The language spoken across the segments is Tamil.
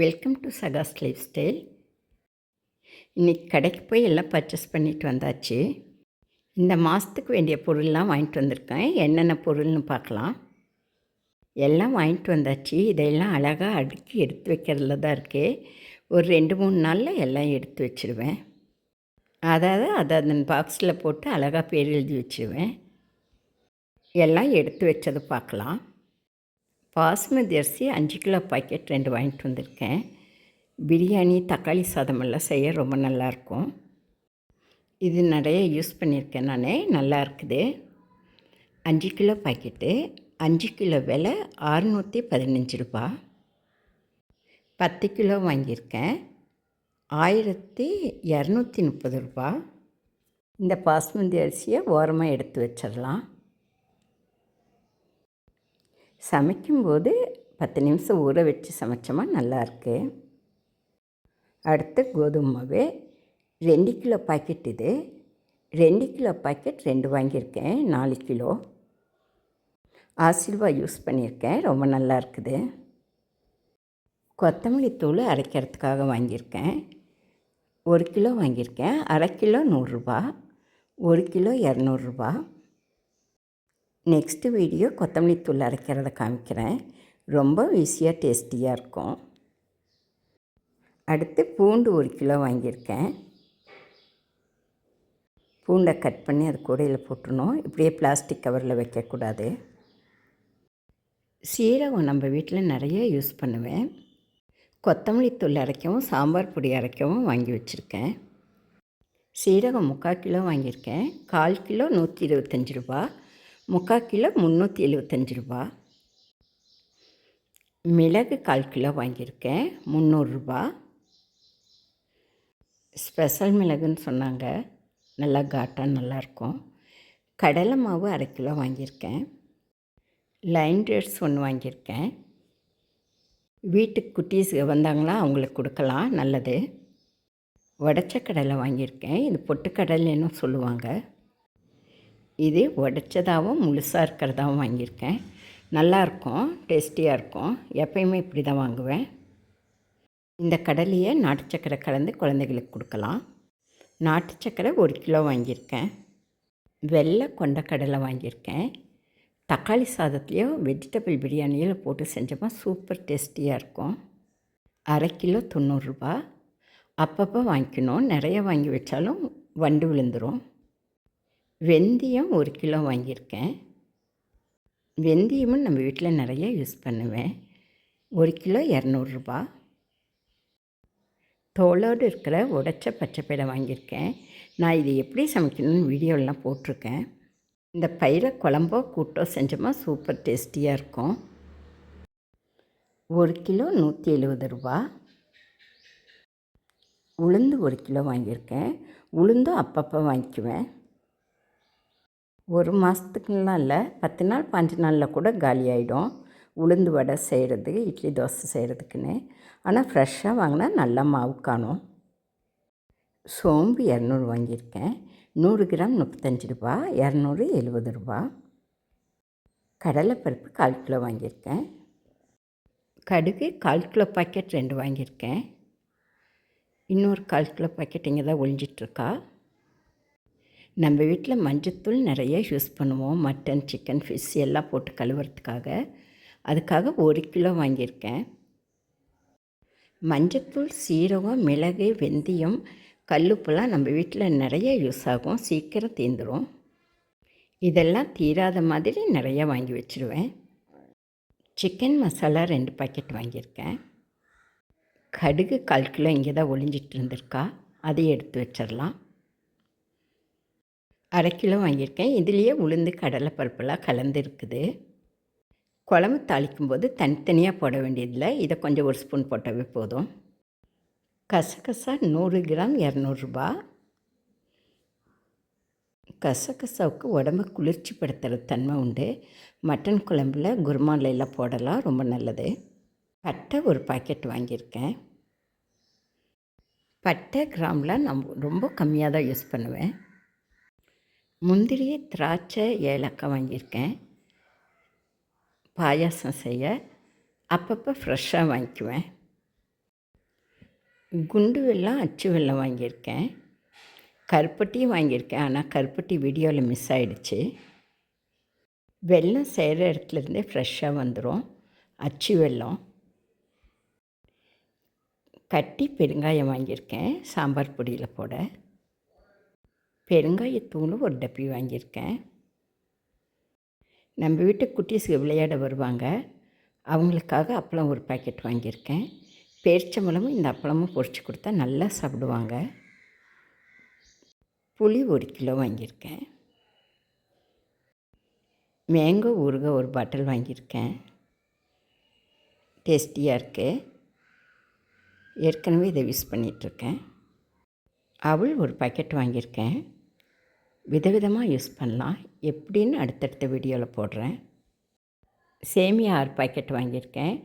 வெல்கம் டு சகாஸ் லைஃப் ஸ்டைல் இன்றைக்கி கடைக்கு போய் எல்லாம் பர்ச்சேஸ் பண்ணிட்டு வந்தாச்சு. இந்த மாதத்துக்கு வேண்டிய பொருள்லாம் வாங்கிட்டு வந்திருக்கேன். என்னென்ன பொருள்னு பார்க்கலாம். எல்லாம் வாங்கிட்டு வந்தாச்சு. இதையெல்லாம் அழகாக அடுக்கி எடுத்து வைக்கிறதுல தான் இருக்கே. ஒரு ரெண்டு மூணு நாளில் எல்லாம் எடுத்து வச்சுருவேன். அதாவது அதை அதன் பாக்ஸில் போட்டு அழகாக பேர் எழுதி வச்சுருவேன். எல்லாம் எடுத்து வச்சதை பார்க்கலாம். பாஸ்மதி அரிசி அஞ்சு கிலோ பாக்கெட் ரெண்டு வாங்கிட்டு வந்திருக்கேன். பிரியாணி தக்காளி சாதமெல்லாம் செய்ய ரொம்ப நல்லாயிருக்கும். இது நிறைய யூஸ் பண்ணியிருக்கேன் நான் நல்லா இருக்குது அஞ்சு கிலோ பாக்கெட்டு அஞ்சு கிலோ விலை அறுநூற்றி பதினஞ்சு ரூபா. பத்து கிலோ வாங்கியிருக்கேன். ஆயிரத்தி இரநூத்தி முப்பது ரூபா. இந்த பாஸ்மதி அரிசியை ஓரமாக எடுத்து வச்சிடலாம். சமைக்கும்போது பத்து நிமிஷம் ஊற வச்சு சமைச்சோமா? நல்லாயிருக்கு. அடுத்து கோதுமை மாவு. ரெண்டு கிலோ பாக்கெட் இது. ரெண்டு கிலோ பாக்கெட் ரெண்டு வாங்கியிருக்கேன். நாலு கிலோ. ஆசிர்வா யூஸ் பண்ணியிருக்கேன். ரொம்ப நல்லா இருக்குது கொத்தமல்லி தூள் அரைக்கிறதுக்காக வாங்கியிருக்கேன். ஒரு கிலோ வாங்கியிருக்கேன். அரை கிலோ நூறுரூபா. ஒரு கிலோ இரநூறுபா. நெக்ஸ்ட்டு வீடியோ கொத்தமல்லி தூள் அரைக்கிறத காமிக்கிறேன். ரொம்ப ஈஸியாக டேஸ்டியாக இருக்கும். அடுத்து பூண்டு ஒரு கிலோ வாங்கியிருக்கேன். பூண்டை கட் பண்ணி அது கூடையில் போட்டுணும் இப்படியே பிளாஸ்டிக் கவரில் வைக்கக்கூடாது. சீரகம் நம்ம வீட்டில் நிறைய யூஸ் பண்ணுவேன். கொத்தமல்லி தூள் அரைக்கவும் சாம்பார் பொடி அரைக்கவும் வாங்கி வச்சுருக்கேன். சீரகம் முக்கால் கிலோ வாங்கியிருக்கேன். கால் கிலோ நூற்றி இருபத்தஞ்சி ரூபா. முக்கால் கிலோ முந்நூற்றி எழுபத்தஞ்சி ரூபா. மிளகு கால் கிலோ வாங்கியிருக்கேன் முந்நூறுரூபா ஸ்பெஷல் மிளகுன்னு சொன்னாங்க நல்லா காட்டாக நல்லாயிருக்கும் கடலை மாவு அரை கிலோ வாங்கியிருக்கேன். லைன் ரேட்ஸ் ஒன்று வாங்கியிருக்கேன். வீட்டுக்கு குட்டீஸ் வந்தாங்களா அவங்களுக்கு கொடுக்கலாம் நல்லது. உடச்ச கடலை வாங்கியிருக்கேன் இது பொட்டுக்கடலைன்னு சொல்லுவாங்க. இது உடச்சதாகவும் முழுசாக இருக்கிறதாகவும் வாங்கியிருக்கேன். நல்லாயிருக்கும் டேஸ்டியாக இருக்கும். எப்பயுமே இப்படி தான் வாங்குவேன். இந்த கடலையை நாட்டு சக்கரை கலந்து குழந்தைகளுக்கு கொடுக்கலாம். நாட்டு சக்கரை ஒரு கிலோ வாங்கியிருக்கேன். வெள்ளை கொண்ட கடலை வாங்கியிருக்கேன். தக்காளி சாதத்துலேயோ வெஜிடபிள் பிரியாணியில் போட்டு செஞ்சோமா சூப்பர் டேஸ்டியாக இருக்கும். அரை கிலோ தொண்ணூறுரூபா அப்பப்போ வாங்கிக்கணும். நிறைய வாங்கி வச்சாலும் வண்டு விழுந்துடும் வெந்தயம் ஒரு கிலோ வாங்கியிருக்கேன். வெந்தயமும் நம்ம வீட்டில் நிறைய யூஸ் பண்ணுவேன். ஒரு கிலோ இரநூறுபா தோலோடு இருக்கிற உடச்ச பச்சைப்பயிரை வாங்கியிருக்கேன். நான் இது எப்படி சமைக்கணும்னு வீடியோலாம் போட்டிருக்கேன். இந்த பயிரை குழம்போ கூட்டோ செஞ்சோமா சூப்பர் டேஸ்டியாக இருக்கும். ஒரு கிலோ நூற்றி எழுபது ரூபா. உளுந்து ஒரு கிலோ வாங்கியிருக்கேன். உளுந்தும் அப்பப்போ வாங்கிக்குவேன். ஒரு மாதத்துக்குலாம் இல்லை. பத்து நாள் பாஞ்சு நாளில் கூட காலி ஆகிடும் உளுந்து வடை செய்கிறதுக்கு இட்லி தோசை செய்கிறதுக்குன்னு ஆனால் ஃப்ரெஷ்ஷாக வாங்கினா நல்லா மாவு காணும். சோம்பு இரநூறு வாங்கியிருக்கேன். நூறு கிராம் முப்பத்தஞ்சு ரூபா இரநூறு எழுபது ரூபா. கடலைப்பருப்பு கால் கிலோ வாங்கியிருக்கேன். கடுகு கால் கிலோ பாக்கெட் ரெண்டு வாங்கியிருக்கேன். இன்னொரு கால் கிலோ பாக்கெட் இங்கே தான் ஒழிஞ்சிட்ருக்கா நம்ம வீட்டில் மஞ்சத்தூள் நிறைய யூஸ் பண்ணுவோம். மட்டன் சிக்கன் ஃபிஷ் எல்லாம் போட்டு கழுவுறதுக்காக. அதுக்காக ஒரு கிலோ வாங்கியிருக்கேன். மஞ்சத்தூள் சீரகம் மிளகு வெந்தயம் கல்லுப்புலாம் நம்ம வீட்டில் நிறைய யூஸ் ஆகும். சீக்கிரம் தீந்துடும் இதெல்லாம் தீராத மாதிரி நிறைய வாங்கி வச்சுருவேன். சிக்கன் மசாலா ரெண்டு பாக்கெட் வாங்கியிருக்கேன். கடுகு கால் கிலோ இங்கே தான் ஒளிஞ்சிட்டு இருந்திருக்கா. அதையும் எடுத்து வச்சிடலாம். அரை கிலோ வாங்கியிருக்கேன். இதுலேயே உளுந்து கடலை பருப்பெல்லாம் கலந்துருக்குது குழம்பு தாளிக்கும் போது தனித்தனியாக போட வேண்டியதில்லை. இதை கொஞ்சம் ஒரு ஸ்பூன் போட்டவே போதும். கசகசா நூறு கிராம் இரநூறுபா. கசகசாவுக்கு உடம்பு குளிர்ச்சிப்படுத்துகிற தன்மை உண்டு. மட்டன் குழம்புல குருமாலையில் போடலாம். ரொம்ப நல்லது. பட்டை ஒரு பாக்கெட் வாங்கியிருக்கேன். பட்டை கிராமில் நம் ரொம்ப கம்மியாக தான் யூஸ் பண்ணுவேன். முந்திரி திராட்சை ஏலக்காய் வாங்கியிருக்கேன். பாயாசம் செய்ய. அப்பப்போ ஃப்ரெஷ்ஷாக வாங்கிக்குவேன். குண்டு வெல்லம் அச்சு வெல்லம் வாங்கியிருக்கேன். கருப்பட்டியும் வாங்கியிருக்கேன். ஆனால் கருப்பட்டி வீடியோவில் மிஸ் ஆகிடுச்சு வெல்லம் செய்கிற இடத்துலேருந்தே ஃப்ரெஷ்ஷாக வந்துடும் அச்சு வெல்லம். கட்டி பெருங்காயம் வாங்கியிருக்கேன். சாம்பார் பொடியில் போட. பெருங்காயத்தூளும் ஒரு டப்பி வாங்கியிருக்கேன். நம்ம வீட்டு குட்டீஸுக்கு விளையாட வருவாங்க. அவங்களுக்காக அப்பளம் ஒரு பாக்கெட் வாங்கியிருக்கேன். பேரிச்சம்பழமும் இந்த அப்பளமும் பொறிச்சு கொடுத்தா நல்லா சாப்பிடுவாங்க. புளி ஒரு கிலோ வாங்கியிருக்கேன். மேங்கோ ஊறுகாய் ஒரு பாட்டில் வாங்கியிருக்கேன். டேஸ்டியாக இருக்குது ஏற்கனவே இதை யூஸ் பண்ணிகிட்ருக்கேன். அவள் ஒரு பாக்கெட் வாங்கியிருக்கேன். விதவிதமாக யூஸ் பண்ணலாம். எப்படின்னு அடுத்தடுத்த வீடியோவில் போடுறேன். சேமியா ஆறு பாக்கெட் வாங்கியிருக்கேன்.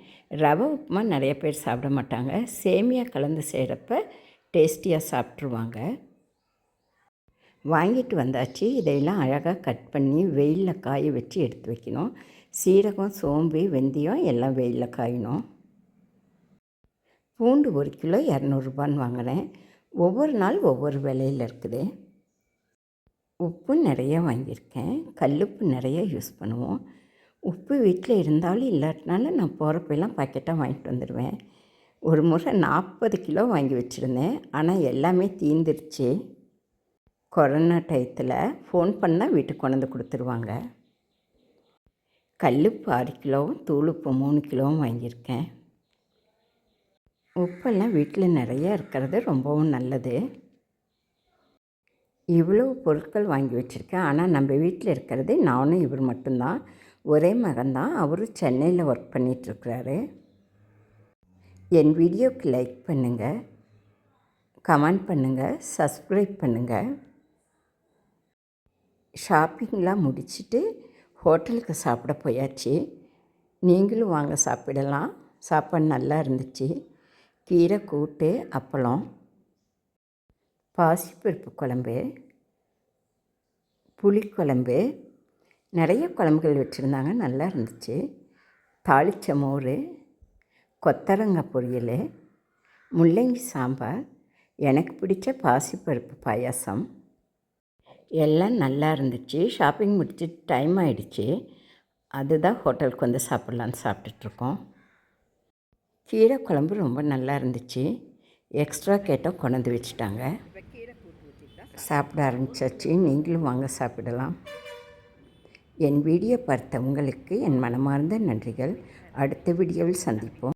ரவை உப்புமா நிறைய பேர் சாப்பிட மாட்டாங்க. சேமியா கலந்து செய்கிறப்ப டேஸ்டியாக சாப்பிட்ருவாங்க வாங்கிட்டு வந்தாச்சு. இதையெல்லாம் அழகாக கட் பண்ணி வெயிலில் காய வச்சு எடுத்து வைக்கணும். சீரகம் சோம்பு வெந்தயம் எல்லாம் வெயிலில் காயணும். பூண்டு ஒரு கிலோ இரநூறுபான்னு வாங்கினேன். ஒவ்வொரு நாள் ஒவ்வொரு விலையில் இருக்குது. உப்பு நிறைய வாங்கியிருக்கேன். கல்லுப்பு நிறைய யூஸ் பண்ணுவோம். உப்பு வீட்டில் இருந்தாலும் இல்லாட்டினாலும் நான் போகிறப்பெல்லாம் பாக்கெட்டாக வாங்கிட்டு வந்துடுவேன். ஒரு முறை நாற்பது கிலோ வாங்கி வச்சுருந்தேன். ஆனால் எல்லாமே தீந்துருச்சு. கொரோனா டயத்தில் ஃபோன் பண்ணால் வீட்டுக்கு கொண்டு கொடுத்துருவாங்க. கல்லுப்பு ஆறு கிலோவும் தூளுப்பு மூணு கிலோவும் வாங்கியிருக்கேன். உப்பெல்லாம் வீட்டில் நிறையா இருக்கிறது ரொம்பவும் நல்லது. இவ்வளோ பொருட்கள் வாங்கி வச்சுருக்கேன். ஆனால் நம்ம வீட்டில் இருக்கிறது நானும் இவர் மட்டும்தான். ஒரே மகன்தான் அவரும் சென்னையில் ஒர்க் பண்ணிகிட்ருக்கிறாரு என் வீடியோக்கு லைக் பண்ணுங்கள் கமெண்ட் பண்ணுங்கள் சப்ஸ்கிரைப் பண்ணுங்கள் ஷாப்பிங்லாம் முடிச்சுட்டு ஹோட்டலுக்கு சாப்பிட போயாச்சு. நீங்களும் வாங்க சாப்பிடலாம். சாப்பாடு நல்லா இருந்துச்சு. கீரை கூட்டு அப்பளம். பாசிப்பருப்பு குழம்பு புளிக்குழம்பு நிறைய குழம்புகள் வச்சுருந்தாங்க நல்லா இருந்துச்சு. தாளித்த மோர் கொத்தரங்காய் பொரியல் முள்ளங்கி சாம்பார் எனக்கு பிடிச்ச பாசிப்பருப்பு பாயாசம். எல்லாம் நல்லா இருந்துச்சு. ஷாப்பிங் முடிச்சு டைம் ஆகிடுச்சு அதுதான் ஹோட்டலுக்கு வந்து சாப்பிட்லான்னு சாப்பிட்டுட்ருக்கோம். கீரை குழம்பு ரொம்ப நல்லா இருந்துச்சு. எக்ஸ்ட்ரா கேட்டால் கொண்டு வச்சுட்டாங்க. சாப்பிட ஆரம்பிச்சாச்சு. நீங்களும் வாங்க சாப்பிடலாம். என் வீடியோ பார்த்த உங்களுக்கு என் மனமார்ந்த நன்றிகள். அடுத்த வீடியோவில் சந்திப்போம்.